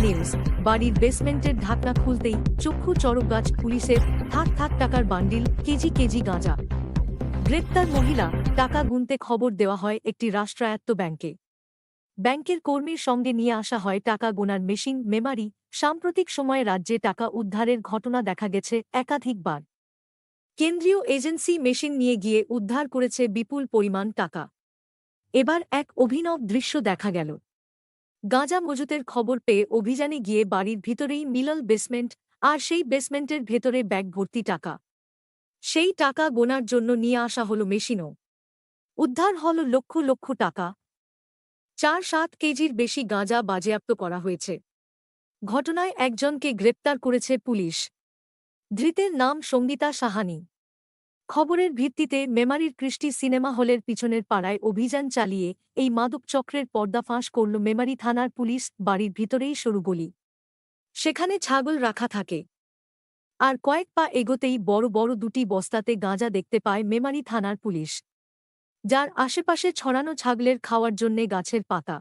News বাড়ির বেসমেন্টের ঢাকনা খুলতেই চক্ষু চড়ক গাছ পুলিশের থাক থাক টাকার বান্ডিল, কেজি কেজি গাঁজা। গ্রেপ্তার মহিলা টাকা গুনতে খবর দেওয়া হয় একটি রাষ্ট্রায়ত্ত ব্যাংকে। ব্যাংকের কর্মীর সঙ্গে নিয়ে আসা হয় টাকা গোনার মেশিন, মেমারি, সাম্প্রতিক সময়ে রাজ্যে টাকা উদ্ধারের ঘটনা দেখা গেছে একাধিকবার। কেন্দ্রীয় এজেন্সি মেশিন নিয়ে গিয়ে উদ্ধার করেছে বিপুল পরিমাণ টাকা। এবার এক অভিনব দৃশ্য দেখা গেল। গাঁজা মজুতের খবর পেয়ে অভিযানে গিয়ে বাড়ির ভিতরেই মিলল বেসমেন্ট, আর সেই বেসমেন্টের ভেতরে ব্যাগ ভর্তি টাকা। সেই টাকা গোনার জন্য নিয়ে আসা হল মেশিনও। উদ্ধার হল লক্ষ লক্ষ টাকা। চার সাত কেজির বেশি গাঁজা বাজেয়াপ্ত করা হয়েছে। ঘটনায় একজনকে গ্রেপ্তার করেছে পুলিশ। ধৃতের নাম সঙ্গীতা সাহানি। খবরের ভিত্তিতে মেমারির কৃষ্টি সিনেমা হলের পিছনের পাড়ায় অভিযান চালিয়ে এই মাদক চক্রের পর্দাফাঁস করল মেমারি থানার পুলিশ বাড়ির ভিতরেই সরু গলি। সেখানে ছাগল রাখা থাকে। আর কয়েক পা এগোতেই বড় বড় দুটি বস্তাতে গাঁজা দেখতে পায় মেমারি থানার পুলিশ। যার আশেপাশে ছড়ানো ছাগলের খাওয়ার জন্যে গাছের পাতা।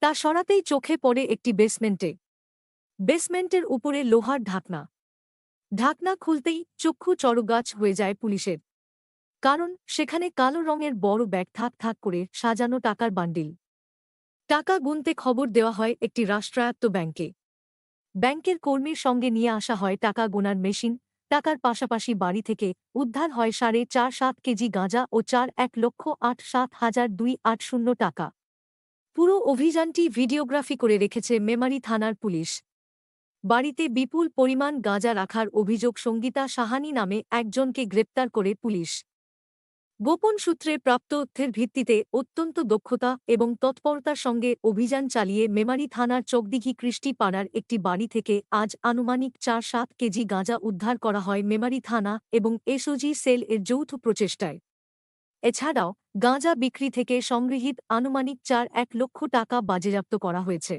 তা সরাতেই চোখে পড়ে একটি বেসমেন্টে। বেসমেন্টের উপরে লোহার ঢাকনা। ঢাকনা খুলতেই চক্ষু চড়গাছ হয়ে যায় পুলিশের। কারণ সেখানে কালো রঙের বড় ব্যাগ থাক থাক করে সাজানো টাকার বান্ডিল। টাকা গুনতে খবর দেওয়া হয় একটি রাষ্ট্রায়ত্ত ব্যাংকে। ব্যাংকের কর্মীর সঙ্গে নিয়ে আসা হয় টাকা গোনার মেশিন, টাকার পাশাপাশি বাড়ি থেকে উদ্ধার হয় সাড়ে চার সাত কেজি গাঁজা ও চার এক লক্ষ আট সাত হাজার দুই আট শূন্য টাকা। পুরো অভিযানটি ভিডিওগ্রাফি করে রেখেছে মেমারি থানার পুলিশ। বাড়িতে বিপুল পরিমাণ গাঁজা রাখার অভিযোগ সঙ্গীতা সাহানি নামে একজনকে গ্রেপ্তার করে পুলিশ। গোপন সূত্রে প্রাপ্ত তথ্যের ভিত্তিতে অত্যন্ত দক্ষতা এবং তৎপরতার সঙ্গে অভিযান চালিয়ে মেমারি থানার চকদিঘি কৃষ্টি পাড়ার একটি বাড়ি থেকে আজ আনুমানিক চার সাত কেজি গাঁজা উদ্ধার করা হয় মেমারি থানা এবং এসওজি সেল এর যৌথ প্রচেষ্টায়। এছাড়াও গাঁজা বিক্রি থেকে সংগৃহীত আনুমানিক চার এক লক্ষ টাকা বাজেয়াপ্ত করা হয়েছে।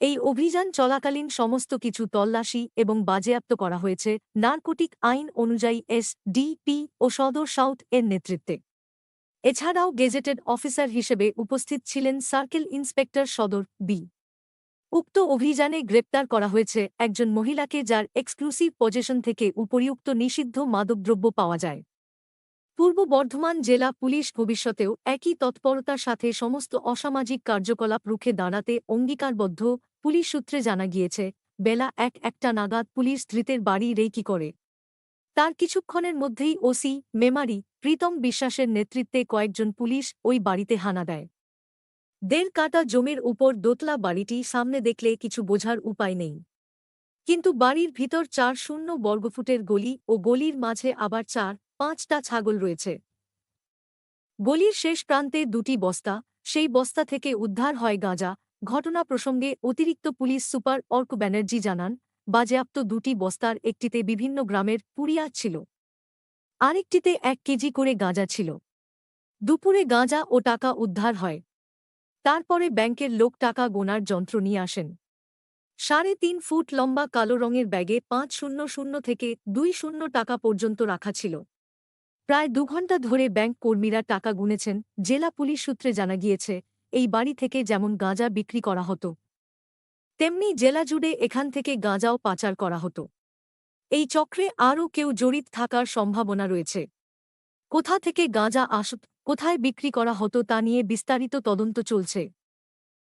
এই অভিযান চলাকালীন সমস্ত কিছু তল্লাশি এবং বাজেয়াপ্ত করা হয়েছে নার্কোটিক আইন অনুযায়ী এস ডিপি ও সদর সাউথ এর নেতৃত্বে। এছাড়াও গেজেটেড অফিসার হিসেবে উপস্থিত ছিলেন সার্কেল ইন্সপেক্টর সদর বি। উক্ত অভিযানে গ্রেপ্তার করা হয়েছে একজন মহিলাকে যার এক্সক্লুসিভ পজেশন থেকে উপরিউক্ত নিষিদ্ধ মাদকদ্রব্য পাওয়া যায়। পূর্ব বর্ধমান জেলা পুলিশ ভবিষ্যতেও একই তৎপরতার সাথে সমস্ত অসামাজিক কার্যকলাপ রুখে দাঁড়াতে অঙ্গীকারবদ্ধ, পুলিশ সূত্রে জানা গিয়েছে, বেলা এক, একটা নাগাদ পুলিশ ধৃতের বাড়ি রেকি করে। তার কিছুক্ষণের মধ্যেই ওসি, মেমারি, প্রীতম বিশ্বাসের নেতৃত্বে কয়েকজন পুলিশ ওই বাড়িতে হানা দেয়। দেড় কাটা জমির উপর দোতলা বাড়িটি সামনে দেখলে কিছু বোঝার উপায় নেই। কিন্তু বাড়ির ভিতর চার শূন্য বর্গফুটের গলি ও গলির মাঝে আবার চার পাঁচটা ছাগল রয়েছে। গলির শেষ প্রান্তে দুটি বস্তা, সেই বস্তা থেকে উদ্ধার হয় গাঁজা। ঘটনা প্রসঙ্গে অতিরিক্ত পুলিশ সুপার অর্ক ব্যানার্জি জানান, বাজেয়াপ্ত দুটি বস্তার একটিতে বিভিন্ন গ্রামের পুরিয়া ছিল। আরেকটিতে এক কেজি করে গাঁজা ছিল। দুপুরে গাঁজা ও টাকা উদ্ধার হয়। তারপরে ব্যাংকের লোক টাকা গোনার যন্ত্র নিয়ে আসেন। সাড়ে তিন ফুট লম্বা কালো রঙের ব্যাগে পাঁচ শূন্য শূন্য থেকে দুই শূন্য টাকা পর্যন্ত রাখা ছিল। প্রায় দুঘণ্টা ধরে ব্যাংক কর্মীরা টাকা গুনেছেন, জেলা পুলিশ সূত্রে জানা গিয়েছে, এই বাড়ি থেকে যেমন গাঁজা বিক্রি করা হতো, তেমনি জেলা জুড়ে এখান থেকে গাঁজাও পাচার করা হতো। এই চক্রে আরও কেউ জড়িত থাকার সম্ভাবনা রয়েছে। কোথা থেকে গাঁজা আসত, কোথায় বিক্রি করা হতো তা নিয়ে বিস্তারিত তদন্ত চলছে।